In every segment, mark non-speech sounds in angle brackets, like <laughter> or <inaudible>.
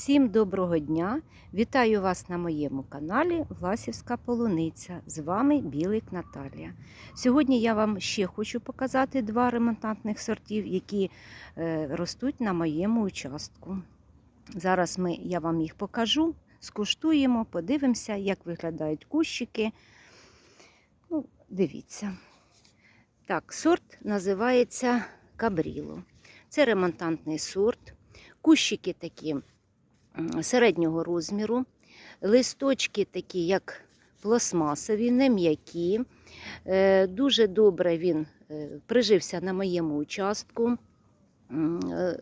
Всім доброго дня! Вітаю вас на моєму каналі Власівська Полуниця. З вами Білик Наталія. Сьогодні я вам ще хочу показати два ремонтантних сортів, які е, ростуть на моєму участку. Зараз ми, я вам їх покажу, скуштуємо, подивимося, як виглядають кущики. Ну, дивіться. Так, сорт називається Кабріло. Це ремонтантний сорт. Кущики такі середнього розміру, листочки такі, як пластмасові, не м'які. Е, Дуже добре він е, прижився на моєму участку. Е,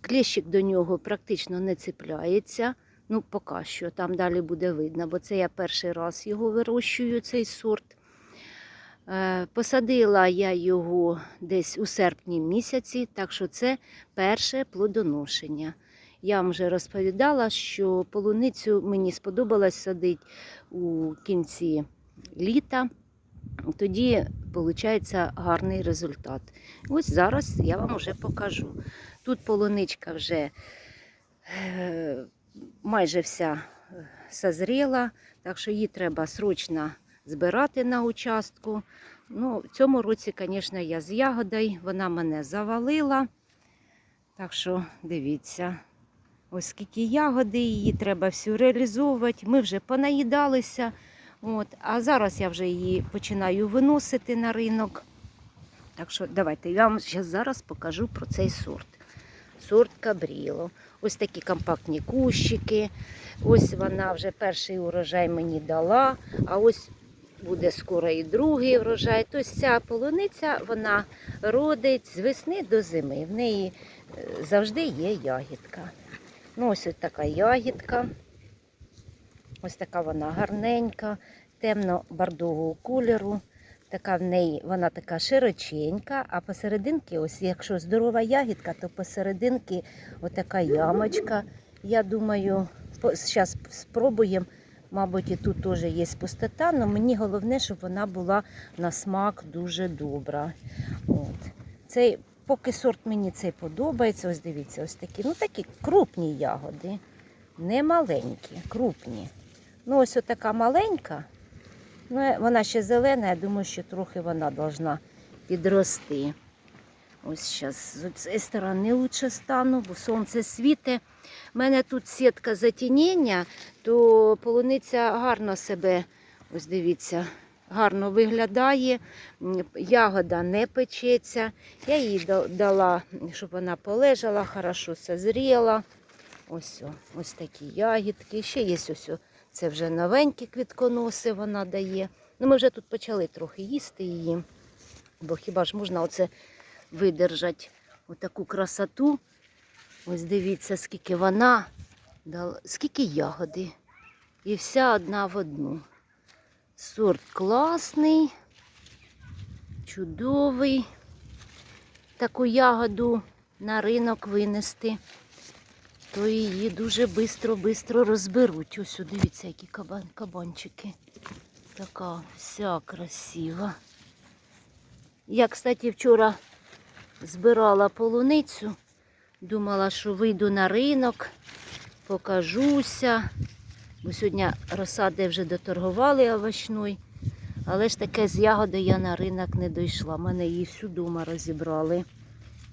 Клещик до нього практично не цепляється. Ну, поки що, там далі буде видно, бо це я перший раз його вирощую, цей сорт. Посадила я його десь у серпні місяці, так що це перше плодоношення. Я вам вже розповідала, що полуницю мені сподобалось садити у кінці літа. Тоді виходить гарний результат. Ось зараз я вам вже покажу. Тут полуничка вже е, майже вся е, созріла, так що її треба срочно збирати на участку. Ну, в цьому році, звісно, я з ягодою, вона мене завалила. Так що дивіться, ось скільки ягоди, її треба всю реалізовувати. Ми вже понаїдалися. От, а зараз я вже її починаю виносити на ринок. Так що давайте я вам зараз покажу про цей сорт. Сорт Кабріло. Ось такі компактні кущики. Ось вона вже перший урожай мені дала, а ось буде скоро і другий врожай. Тобто ця полуниця вона родить з весни до зими. В неї е, завжди є ягідка. Ну, ось ось така ягідка. Ось така вона гарненька, темно-бордового кольору. Така в неї вона така широченька, а посерединки, ось якщо здорова ягідка, то посерединки отака ямочка. Я думаю, зараз спробуємо. Мабуть, і тут теж є пустота, але мені головне, щоб вона була на смак дуже добра. От. Цей, поки сорт мені цей подобається, ось дивіться, ось такі, ну такі крупні ягоди, не маленькі, крупні. Ну, ось така маленька. Ну, вона ще зелена, я думаю, що трохи вона повинна підрости. Ось зараз з цієї сторони лучше стану, бо сонце світе. У мене тут сітка затінення, то полуниця гарно себе, ось дивіться, гарно виглядає. Ягода не печеться. Я їй дала, щоб вона полежала, хорошо созріла. Ось, ось такі ягідки. Ще є ось, це вже новенькі квітконоси вона дає. Ну, ми вже тут почали трохи їсти її, бо хіба ж можна оце видержати отаку красоту. Ось дивіться, скільки вона дала, скільки ягоди. І вся одна в одну. Сорт класний, чудовий. Таку ягоду на ринок винести, то її дуже швидко-швидко розберуть. Ось дивіться, які кабан, кабанчики. Така вся красива. Я, кстати, вчора збирала полуницю. Думала, що вийду на ринок, покажуся. Бо сьогодні розсади вже доторгували овочної. Але ж таке з ягоди я на ринок не дійшла. Мене її всю дома розібрали.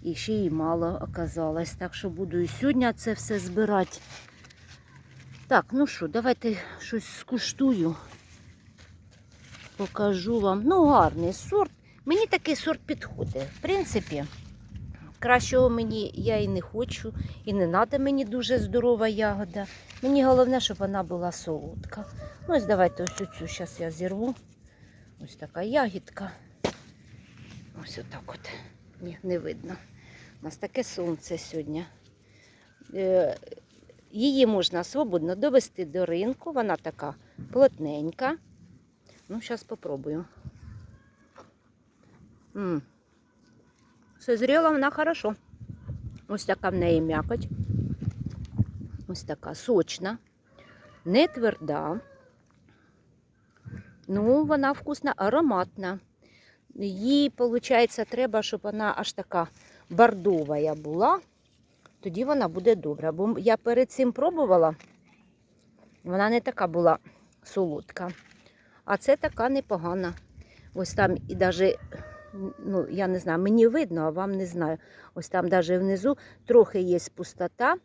І ще її мало оказалось. Так що буду і сьогодні це все збирати. Так, ну що, давайте щось скуштую. Покажу вам. Ну, гарний сорт. Мені такий сорт підходить. В принципі, кращого мені я і не хочу, і не треба мені дуже здорова ягода. Мені головне, щоб вона була солодка. Ну, ось давайте ось цю зараз я зірву. Ось така ягідка. Ось отак от. Ні, не видно. У нас таке сонце сьогодні. Е, Її можна свободно довести до ринку. Вона така плотненька. Ну, зараз спробую. Созріла вона хорошо. Ось така в неї м'якоть. Ось така сочна, не тверда. Ну, вона вкусна, ароматна. Їй, виходить, треба, щоб вона аж така бордова була. тоді вона буде добра. Бо я перед цим пробувала, вона не така була солодка. А це така непогана. Ось там і навіть, ну, я не знаю, мені видно, а вам не знаю. Ось там навіть внизу трохи є пустота.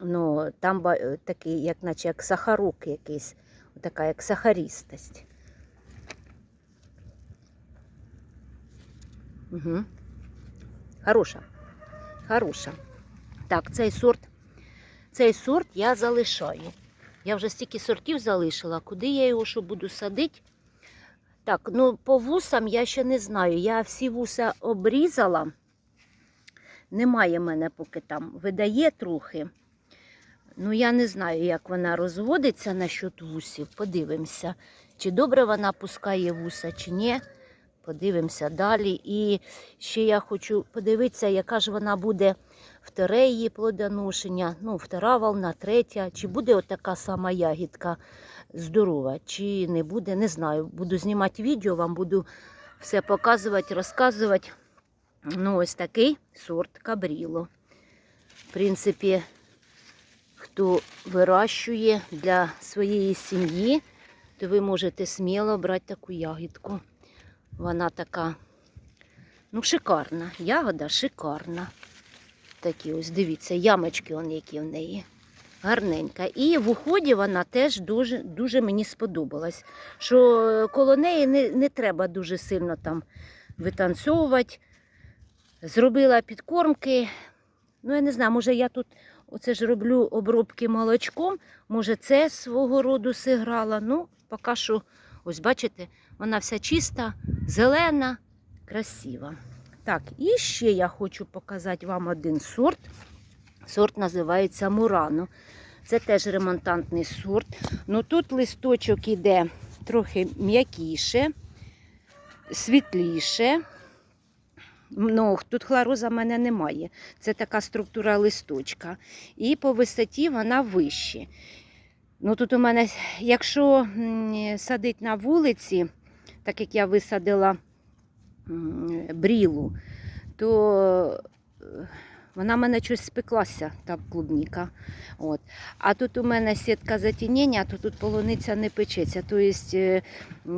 Ну, там е, такий, як наче як сахарук якийсь, така як сахарістость. Угу. Хороша. Хороша. Так, цей сорт, цей сорт я залишаю. Я вже стільки сортів залишила. Куди я його що буду садити? Так, ну по вусам я ще не знаю. Я всі вуса обрізала. Немає мене поки там. Видає трохи. Ну, я не знаю, як вона розводиться насчет вусів. Подивимося, чи добре вона пускає вуса, чи ні. Подивимося далі. І ще я хочу подивитися, яка ж вона буде вторе її плодоношення. Ну, втора волна, третя. Чи буде отака сама ягідка здорова, чи не буде, не знаю. Буду знімати відео, вам буду все показувати, розказувати. Ну, ось такий сорт кабріло. В принципі, хто вирощує для своєї сім'ї, то ви можете сміло брати таку ягідку. Вона така, ну, шикарна. Ягода шикарна. Такі ось, дивіться, ямочки он які в неї. Гарненька. І в уході вона теж дуже, дуже мені сподобалась. Що коло неї не, не треба дуже сильно там витанцьовувати. Зробила підкормки. Ну, я не знаю, може я тут оце ж роблю обробки молочком. Може, це свого роду сиграла. Ну, поки що, ось бачите, вона вся чиста, зелена, красива. Так, і ще я хочу показати вам один сорт. Сорт називається Мурано. Це теж ремонтантний сорт. Ну тут листочок іде трохи м'якіше, світліше. Ну, тут хлороза в мене немає. Це така структура листочка. І по висоті вона вище. Ну, тут у мене, якщо садить на вулиці, так як я висадила брілу, то е, вона в мене щось спеклася, та клубніка. От. А тут у мене сітка затінення, то тут полуниця не печеться. Тобто, е,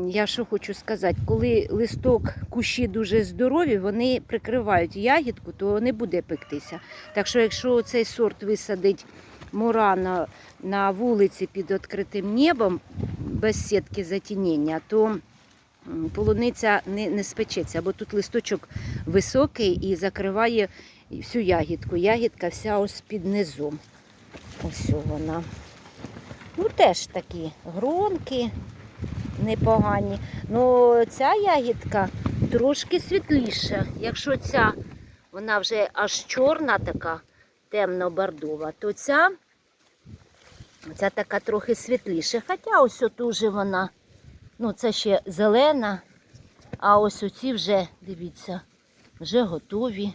я що хочу сказати, коли листок кущі дуже здорові, вони прикривають ягідку, то не буде пектися. Так що, якщо цей сорт висадить мурана на вулиці під відкритим небом, без сітки затінення, то полуниця не, не спечеться, бо тут листочок високий і закриває всю ягідку. Ягідка вся ось під низом. Ось вона. Ну, теж такі гронки непогані. Ну, ця ягідка трошки світліша. Якщо ця вона вже аж чорна така, темно-бордова, то ця, ця така трохи світліша. Хоча ось от уже вона, ну це ще зелена, а ось оці вже, дивіться, вже готові.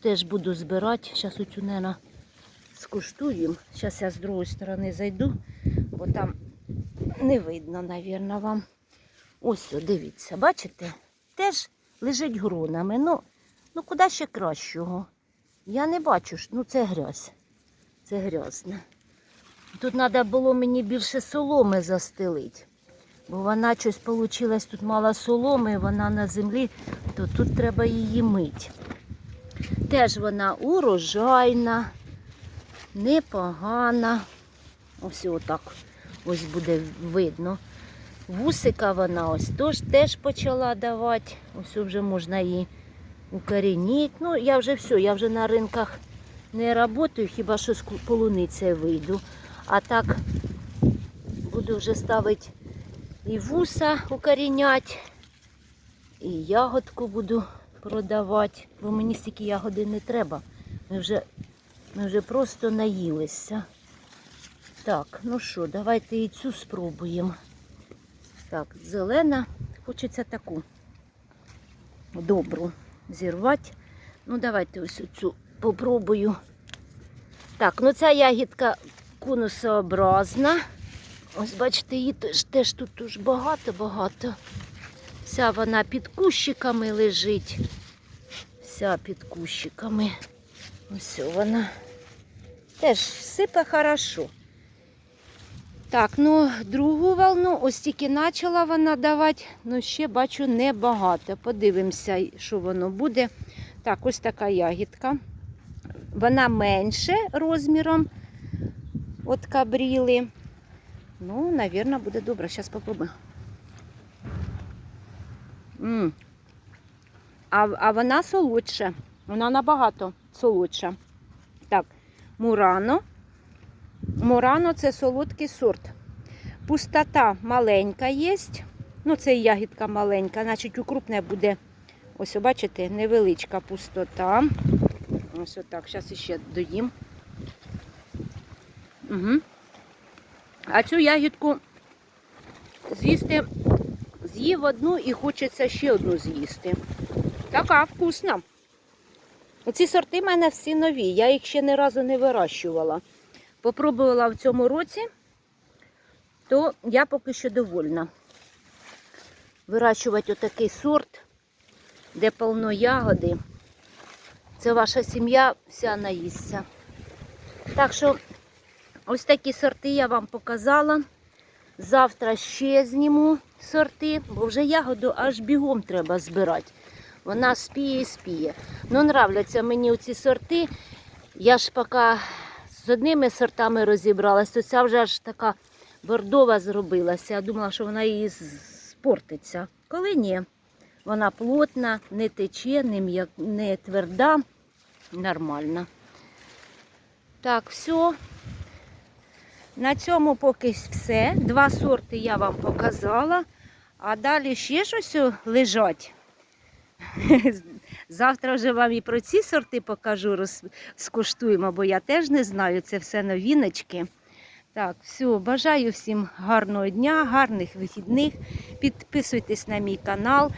Теж буду збирати. Зараз оцю, нена, скуштуємо. Зараз я з другої сторони зайду, бо там не видно, навірно, вам. Ось, дивіться, бачите? Теж лежить гронами. Ну, ну куди ще кращого? Я не бачу, ну це грязь. Це грязне. Тут треба було мені більше соломи застелити. Бо вона щось вийшла, тут мало соломи, вона на землі, то тут треба її мити. Теж вона урожайна, непогана. Ось отак ось буде видно. Вусика вона ось тож теж почала давати. Ось вже можна її укорінити. Ну, я вже все, я вже на ринках не працюю, хіба що з полуницею вийду. А так буду вже ставити і вуса укоріняти, і ягодку буду продавати, бо мені стільки ягоди не треба. Ми вже, ми вже просто наїлися. Так, ну що, давайте і цю спробуємо. Так, зелена, хочеться таку добру зірвати. Ну, давайте ось цю попробую. Так, ну ця ягідка конусообразна. Ось бачите, її теж, теж тут багато-багато. Вся вона під кущиками лежить. Вся під кущиками. Ось вона. Теж сипе хорошо. Так, ну другу волну, ось тільки почала вона давати, ну ще бачу небагато. Подивимося, що воно буде. Так, ось така ягідка. Вона менше розміром від кабріли. Ну, напевно, буде добре. Зараз спробую. М. А, а вона солодша. Вона набагато солодша. Так, Мурано. Мурано це солодкий сорт. Пустота маленька є. Ну, це ягідка маленька, значить у крупне буде, ось, бачите, невеличка пустота. Ось отак, зараз ще доїм. Угу. А цю ягідку з'їсти, з'їв одну і хочеться ще одну з'їсти. Така вкусна. Оці сорти в мене всі нові, я їх ще ні разу не вирощувала. Попробувала в цьому році, то я поки що довольна. Вирощувати отакий сорт, де повно ягоди. Це ваша сім'я вся наїсться. Так що ось такі сорти я вам показала. Завтра ще зніму сорти, бо вже ягоду аж бігом треба збирати. Вона спіє і спіє. Ну, нравляться мені оці сорти. Я ж поки з одними сортами розібралась, то ця вже аж така бордова зробилася. Я думала, що вона її спортиться. Коли ні, вона плотна, не тече, не, не тверда, нормальна. Так, все. На цьому поки все. Два сорти я вам показала, а далі ще щось лежать. <laughs> Завтра вже вам і про ці сорти покажу, роз... бо я теж не знаю, це все новіночки. Так, все, бажаю всім гарного дня, гарних вихідних. Підписуйтесь на мій канал,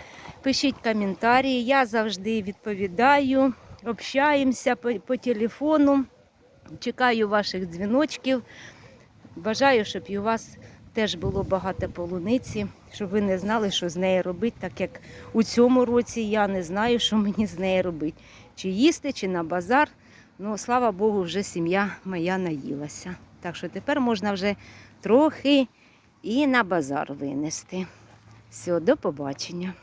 пишіть коментарі. Я завжди відповідаю, общаємося по, по телефону. Чекаю ваших дзвіночків. Бажаю, щоб і у вас теж було багато полуниці, щоб ви не знали, що з нею робити, так як у цьому році я не знаю, що мені з нею робити. Чи їсти, чи на базар. Ну, слава Богу, вже сім'я моя наїлася. Так що тепер можна вже трохи і на базар винести. Все, до побачення.